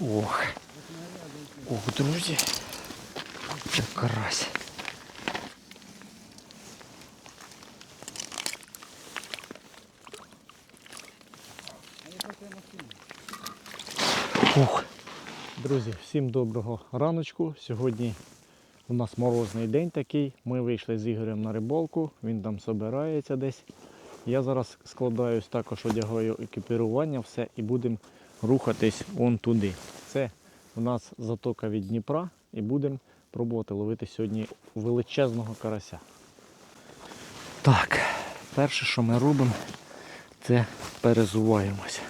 Ох. Ох, друзі. Це карась. Ух. Друзі, всім доброго раночку. Сьогодні у нас морозний день такий. Ми вийшли з Ігорем на рибалку, він там собирається десь. Я зараз складаюсь, також одягаю екіпірування, все і будемо рухатись вон туди. Це у нас затока від Дніпра і будемо пробувати ловити сьогодні величезного карася. Так, перше, що ми робимо, це перезуваємося.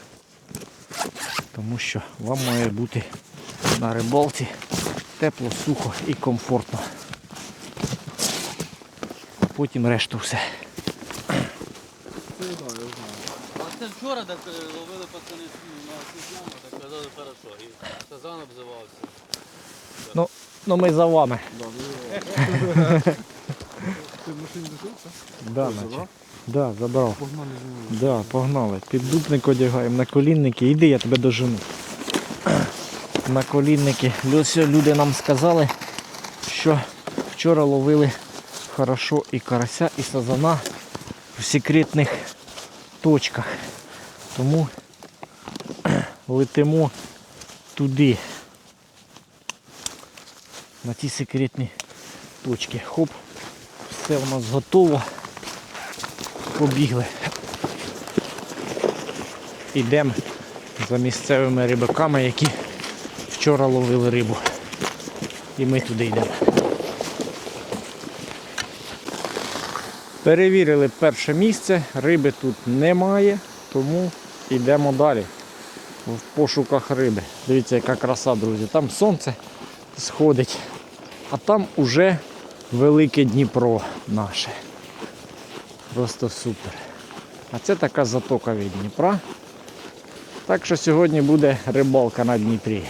Тому що вам має бути на рибалці тепло, сухо і комфортно. Потім решту все. А це вчора так е, ловили пацани на сезону, так казали хорошо. І сазан обзивався. Ну, ну ми за вами. Ти в машині лишився? Да, наче. Да, забрав. Погнали з ним. Да, погнали. Піддупник одягаємо, на колінники. Іди, я тебе дожену. На колінники. Лю- Люди нам сказали, що вчора ловили хорошо і карася, і сазана в секретних точках. Тому летимо туди. На ті секретні точки. Хоп, все у нас готово. Побігли. Ідемо за місцевими рибаками, які вчора ловили рибу. І ми туди йдемо. Перевірили перше місце, риби тут немає, тому йдемо далі в пошуках риби. Дивіться, яка краса, друзі. Там сонце сходить, а там уже велике Дніпро наше. Просто супер. А це така затока від Дніпра. Так що сьогодні буде рибалка на Дніпрі.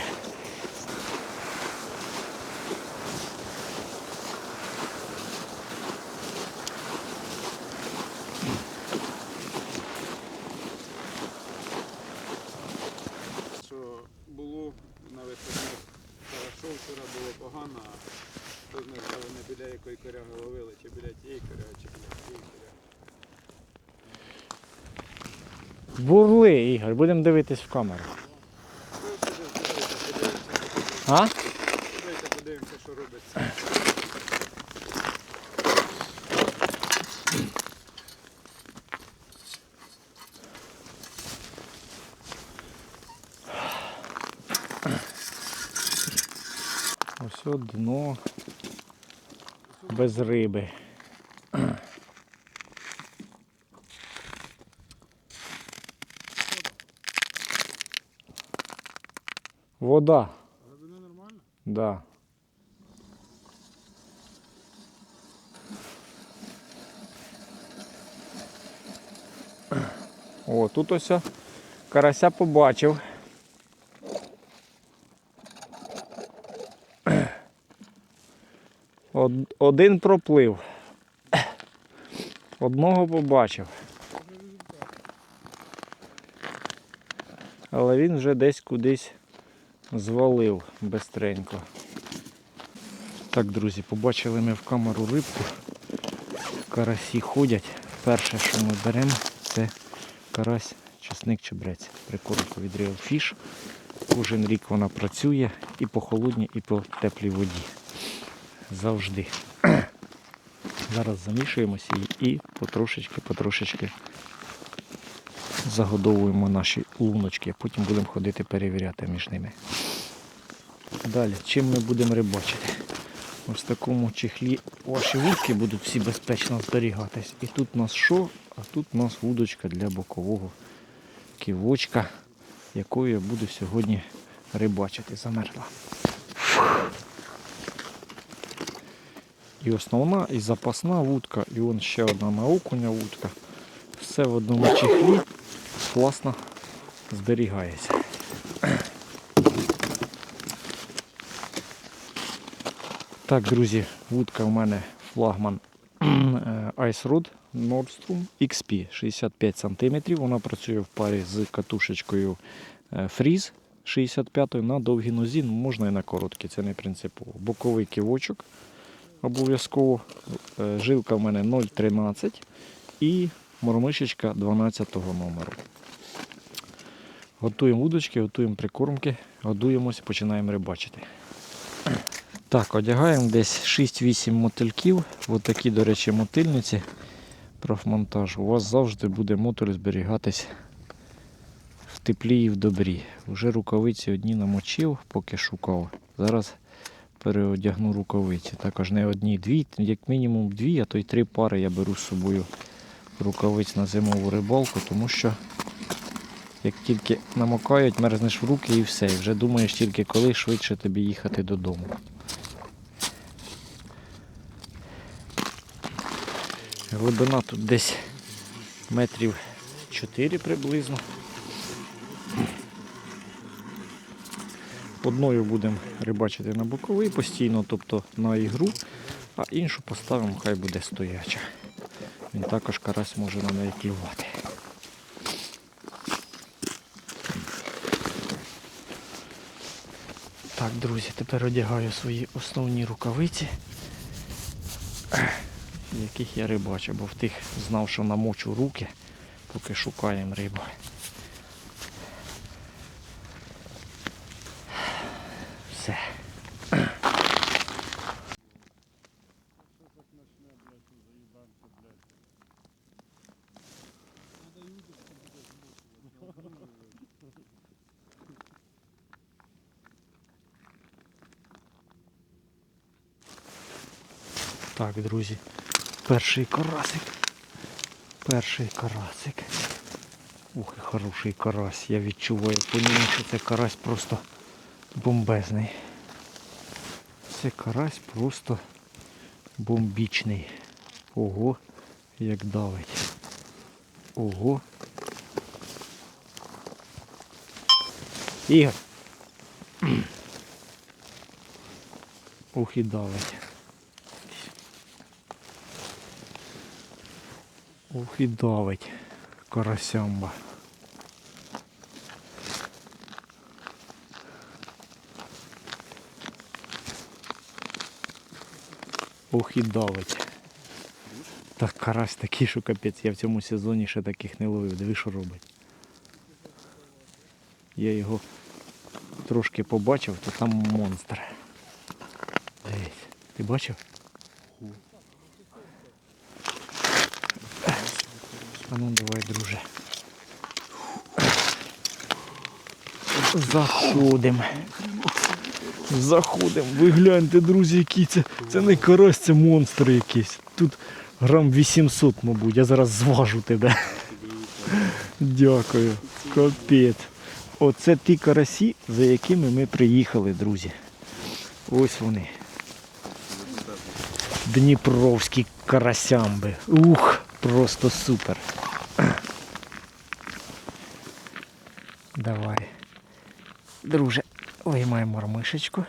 Що було на вихідних хорошо, вчора було погано, а хто не знав, не біля якої коряги ловили, чи біля тієї коряги, чи біля тієї коряги. Бурли, Ігор, будемо дивитись в камеру. А? Дивіться, подивимося, що робиться. Ось дно без риби. Вода, Глибина нормальна? да. О, тут ось карася побачив. Один проплив. Одного побачив. Але він вже десь кудись звалив бистренько. Так, друзі, побачили ми в камеру рибку. Карасі ходять. Перше, що ми беремо, це карась, часник чебрець. Прикормку від Real Fish. Кожен рік вона працює і по холодній, і по теплій воді. Завжди. Зараз замішуємося і потрошечки-потрошечки загодовуємо наші луночки, потім будемо ходити перевіряти між ними. Далі, чим ми будемо рибачити? Ось в такому чехлі ваші вудки будуть всі безпечно зберігатись. І тут у нас що? А тут у нас вудочка для бокового ківочка, якою я буду сьогодні рибачити. Замерзла. І основна, і запасна вудка, і вон ще одна на окуня вудка. Все в одному чехлі класно зберігається. Так, друзі, вудка в мене флагман е, Ice Nordstrom XP 65 см. Вона працює в парі з катушечкою е, Freeze 65 на довгій нозі, ну, можна і на короткій, це не принципово. Боковий ківочок обов'язково. Е, Жилка в мене 0,13 і мормишечка 12 номеру. Готуємо удочки, готуємо прикормки, годуємось, починаємо рибачити. Так, одягаємо десь 6-8 мотильків. Ось такі, до речі, мотильниці профмонтаж. У вас завжди буде мотор зберігатись в теплі і в добрі. Вже рукавиці одні намочив, поки шукав. Зараз переодягну рукавиці. Також не одні, дві, як мінімум дві, а то й три пари я беру з собою рукавиць на зимову рибалку, тому що як тільки намокають, мерзнеш в руки і все. І вже думаєш тільки коли швидше тобі їхати додому. Глибина тут десь метрів 4 приблизно. Одною будемо рибачити на боковий постійно, тобто на ігру, а іншу поставимо, хай буде стояча. Він також карась може на неї клювати. Так, друзі, тепер одягаю свої основні рукавиці, в яких я рибачу, бо в тих знав, що намочу руки, поки шукаємо рибу. Все. Так, друзі, перший карасик. Перший карасик. Ух, хороший карась. Я відчуваю по ньому, що це карась просто бомбезний. Це карась просто бомбічний. Ого, як давить. Ого. Ігор. Ух і давить. Ух і давить карасямба. Ух і давить. Так карась такий, що капець. Я в цьому сезоні ще таких не ловив. Диви, що робить. Я його трошки побачив, то там монстр. Дивись. Ти бачив? А ну давай, друже. Заходимо. Заходимо. Ви гляньте, друзі, які це. Це не карась, це монстр якийсь. Тут грам 800, мабуть. Я зараз зважу тебе. Дякую. Капець. Оце ті карасі, за якими ми приїхали, друзі. Ось вони. Дніпровські карасямби. Ух, просто супер. Давай. Друже, виймаємо мормишечку.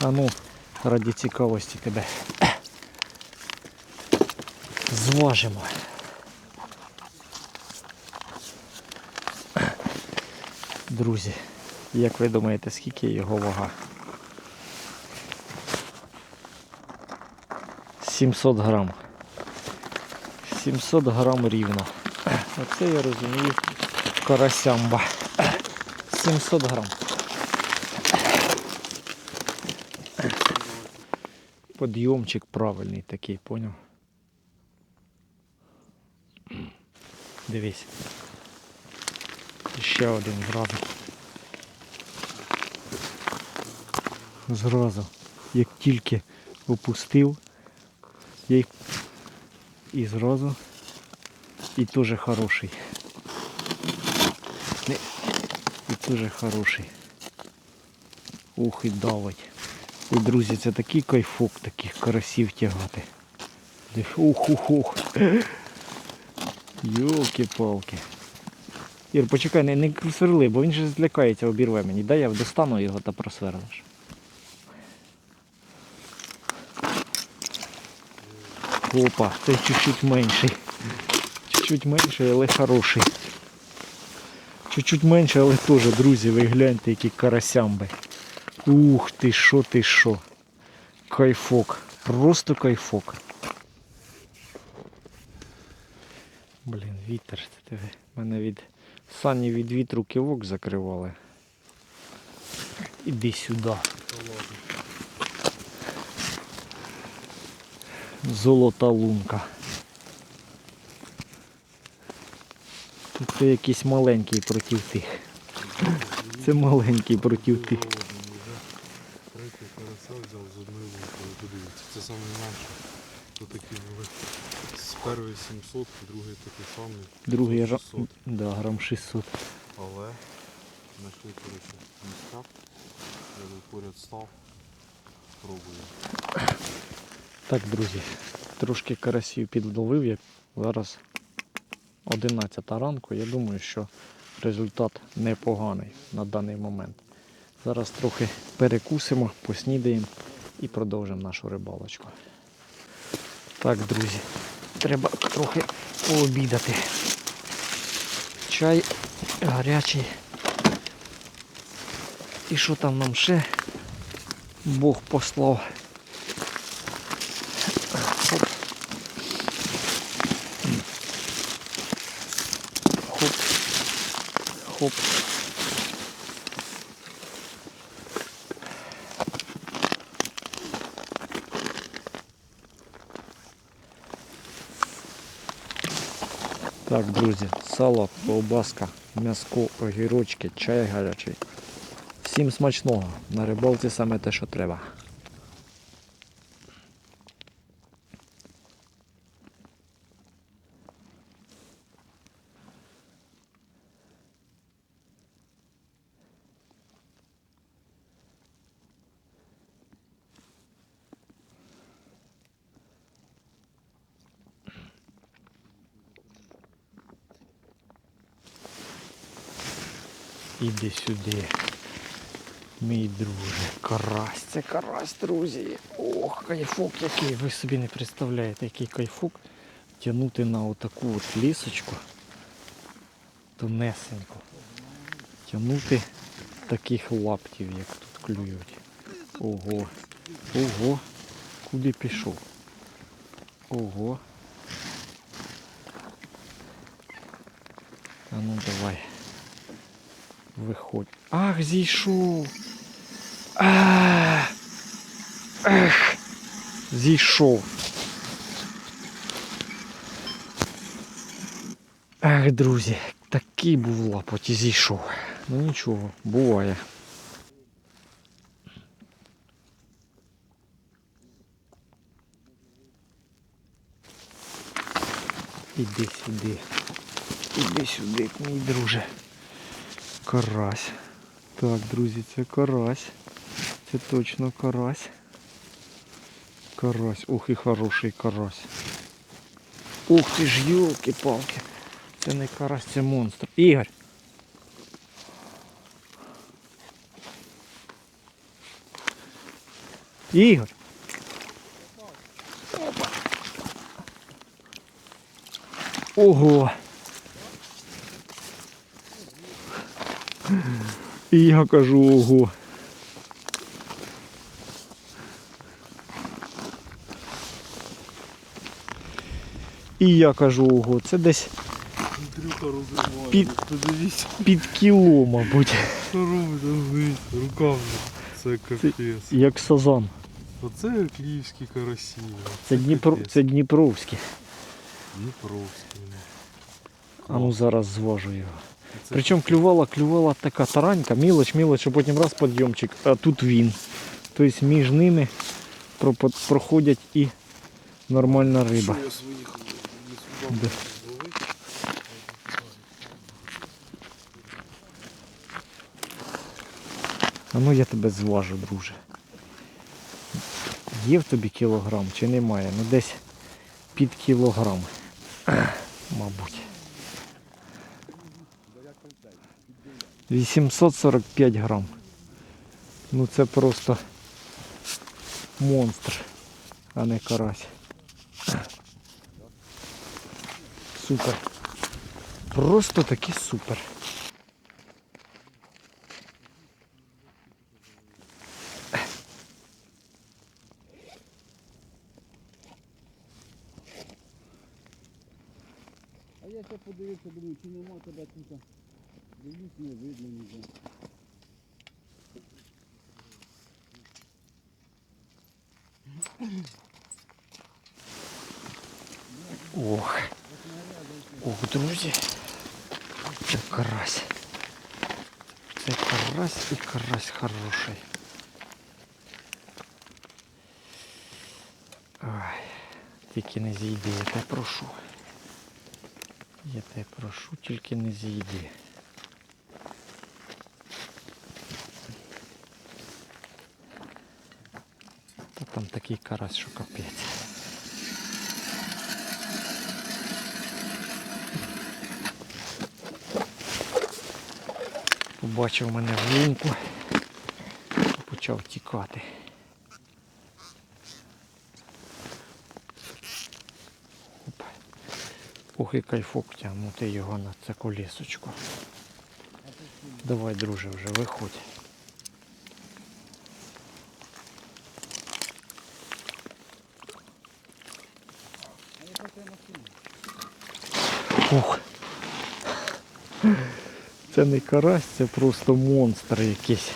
А ну, раді цікавості тебе. Зважимо. Друзі, як ви думаєте, скільки його вага? 700 грам. 700 грам рівно. Оце я розумію карасямба. 700 грам. Подйомчик правильний такий, поняв? Дивись. Ще один зразу. Зразу. Як тільки опустив, я їх і зразу. І теж хороший. І теж хороший. Ух і давить. Ой, друзі, це такий кайфок таких карасів тягати. Ух, ух, ух. Йолки-палки. Ір, почекай, не, не сверли, бо він же злякається, обірве мені. Дай я достану його та просверлиш. Опа, цей чуть-чуть менший. Чуть-чуть менший, але хороший. Чуть-чуть менше, але теж, друзі, ви гляньте, які карасямби. Ух ти, що ти що. Кайфок. Просто кайфок. Блін, вітер. Мене від сані від вітру кивок закривали. Іди сюди. Золота лунка. Тут це якийсь маленький проти тих. Це маленький проти тих. Третій карася взяв з одної лункою, подивіться, це саме менше. Тут такі були з першої 700, другий такий самий. Другий гра... 600. да, грам 600. Але знайшли, коротше, місця. Я поряд став. Пробую. Так, друзі, трошки карасів підловив, як зараз 11 ранку. Я думаю, що результат непоганий на даний момент. Зараз трохи перекусимо, поснідаємо і продовжимо нашу рибалочку. Так, друзі, треба трохи пообідати. Чай гарячий. І що там нам ще Бог послав? Хоп. Так, друзі, сало, ковбаска, м'яско, огірочки, чай гарячий. Всім смачного. На рибалці саме те, що треба. Іди сюди. Мій друже, карась, це карась, друзі. Ох, кайфок який. Ви собі не представляєте, який кайфок тягнути на отаку от лісочку. Тонесенько. Тягнути таких лаптів, як тут клюють. Ого. Ого. Куди пішов? Ого. А ну давай. Виходь. Ах, зійшов. Ах. Ех. Зійшов. Ах, друзі, такий був лапоть зійшов. Ну нічого, буває. Іди сюди. Іди сюди, мій друже. Карась. Так, друзі, це карась. Це точно карась. Карась. Ух і хороший карась. Ух ти ж, йолки-палки. Це не карась, це монстр. Ігор. Ігор. Опа. Ого. І я кажу ого. І я кажу ого, це десь. Під- під кіло, мабуть, що робить, рукавно. Це капець. як сазан. Оце київські карасі. Це, Дніпро, це Дніпровські. Дніпровські. А ну зараз зважу його. Причому клювала, клювала така таранька, мілоч, мілоч, а потім раз підйомчик, а тут він. Тобто між ними проходять і нормальна риба. Зловити? А ну я тебе зважу, друже. Є в тобі кілограм чи немає? Ну десь під кілограм. Мабуть. 845 грам. Ну це просто монстр, а не карась. супер. Просто таки супер. А я ще подивився, думаю, чи нема тебе тут. Дивлюсь, не видно ніде. Ох. Ох, друзі. Це карась. Це карась і карась хороший. Ой, тільки не зійди, я тебе прошу. Я тебе прошу, тільки не зійди. Там такий карась, що капець. Побачив мене в лунку і почав тікати. Ох і кайфок тягнути його на це колісочко. Давай, друже, вже виходь. Ух. Це не карась, це просто монстр якийсь,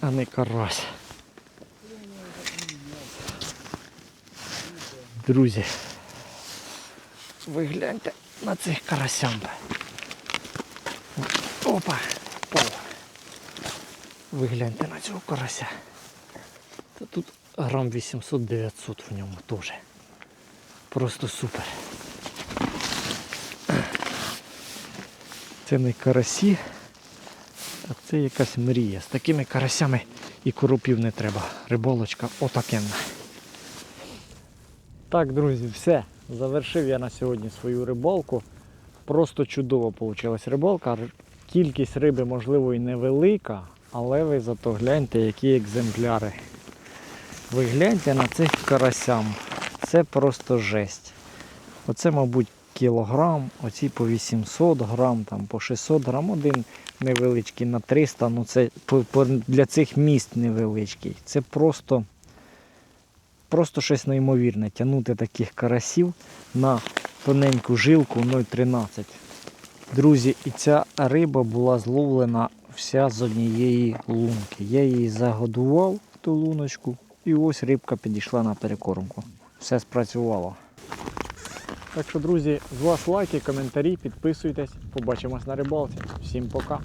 а не карась. Друзі, ви гляньте на цих карасям. Опа! О. Ви гляньте на цього карася. Та тут грам 800-900 в ньому теж. Просто супер. Це не карасі, а це якась мрія. З такими карасями і коропів не треба. Риболочка отакенна. Так, друзі, все. Завершив я на сьогодні свою рибалку. Просто чудово вийшла рибалка. Кількість риби, можливо, і невелика, але ви зато гляньте, які екземпляри. Ви гляньте на цих карасям. Це просто жесть. Оце, мабуть, кілограм, оці по 800 грам, там, по 600 грам, один невеличкий на 300, ну це для цих міст невеличкий. Це просто, просто щось неймовірне. Тягнути таких карасів на тоненьку жилку 0,13. Друзі, і ця риба була зловлена вся з однієї лунки. Я її загодував, ту луночку, і ось рибка підійшла на перекормку. Все спрацювало. Так що, друзі, з вас лайки, коментарі, підписуйтесь. Побачимось на рибалці. Всім пока.